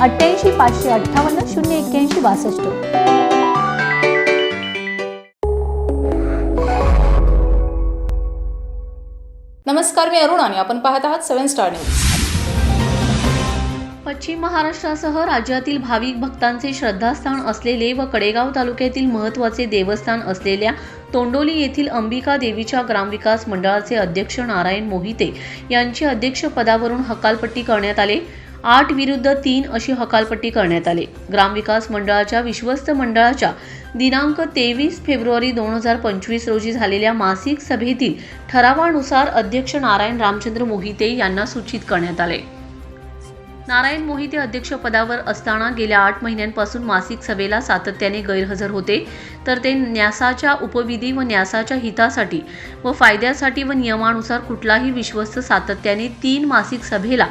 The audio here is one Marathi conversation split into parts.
अठ्ठ्याऐंशी पाचशे अठ्ठावन्न शून्य एक्क्याऐंशी बासष्ट. नमस्कार मी अरुण आणि आपण पाहत आहात सेवन स्टार न्यूज. पश्चिम महाराष्ट्रासह राज्यातील भाविक भक्तांचे श्रद्धास्थान असलेले व कडेगाव तालुक्यातील महत्त्वाचे देवस्थान असलेल्या तोंडोली येथील अंबिका देवीच्या ग्रामविकास मंडळाचे अध्यक्ष नारायण मोहिते यांची अध्यक्षपदावरून हकालपट्टी करण्यात आले. आठ विरुद्ध तीन अशी हकालपट्टी करण्यात आली. ग्रामविकास मंडळाच्या विश्वस्त मंडळाच्या दिनांक तेवीस फेब्रुवारी दोन हजार पंचवीस रोजी झालेल्या मासिक सभेतील ठरावानुसार अध्यक्ष नारायण रामचंद्र मोहिते यांना सूचित करण्यात आले. नारायण मोहिते अध्यक्षपदावर असताना गेल्या आठ महिन्यांपासून मासिक सभेला सातत्याने गैरहजर होते. तर ते न्यासाच्या उपविधी व न्यासाच्या हितासाठी व फायद्यासाठी व नियमानुसार कुठलाही विश्वस्त सातत्याने तीन मासिक सभेला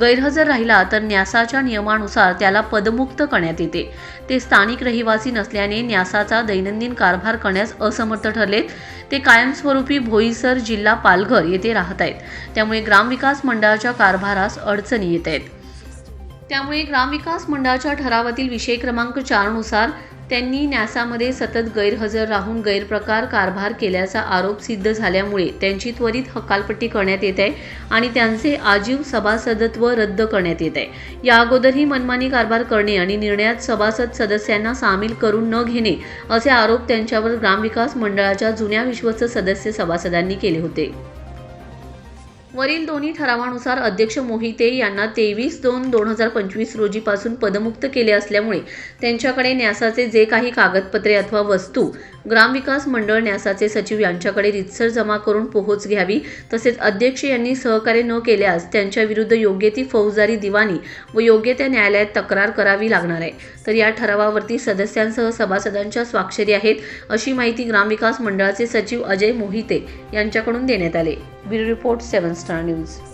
गैरहजर राहिला तर न्यासाच्या नियमानुसार त्याला पदमुक्त करण्यात येते. ते स्थानिक रहिवासी नसल्याने न्यासाचा दैनंदिन कारभार करण्यास असमर्थ ठरलेत. ते कायमस्वरूपी भोईसर जिल्हा पालघर येथे राहत आहेत. त्यामुळे ग्रामविकास मंडळाच्या कारभारास अडचणी येत आहेत. त्यामुळे ग्रामविकास मंडळाच्या ठरावातील विषय क्रमांक चारनुसार त्यांनी न्यासामध्ये सतत गैरहजर राहून गैरप्रकार कारभार केल्याचा आरोप सिद्ध झाल्यामुळे त्यांची त्वरित हकालपट्टी करण्यात येत आहे आणि त्यांचे आजीव सभासदत्व रद्द करण्यात येत आहे. या अगोदरही मनमानी कारभार करणे आणि निर्णयात सभासद सदस्यांना सामील करून न घेणे असे आरोप त्यांच्यावर ग्रामविकास मंडळाच्या जुन्या विश्वस्त सदस्य सभासदांनी केले होते. वरील दोन्ही ठरावानुसार अध्यक्ष मोहिते यांना तेवीस दोन दोन हजार पंचवीस रोजीपासून पदमुक्त केले असल्यामुळे त्यांच्याकडे न्यासाचे जे काही कागदपत्रे अथवा वस्तू ग्रामविकास मंडळ न्यासाचे सचिव यांच्याकडे रितसर जमा करून पोहोच घ्यावी तसेच अध्यक्ष यांनी सहकार्य न केल्यास त्यांच्याविरुद्ध योग्य ती फौजदारी दिवाणी व योग्य त्या न्यायालयात तक्रार करावी लागणार आहे. तर या ठरावावरती सदस्यांसह सभासदांच्या स्वाक्षरी आहेत अशी माहिती ग्रामविकास मंडळाचे सचिव अजय मोहिते यांच्याकडून देण्यात आले. Bureau report seven star news.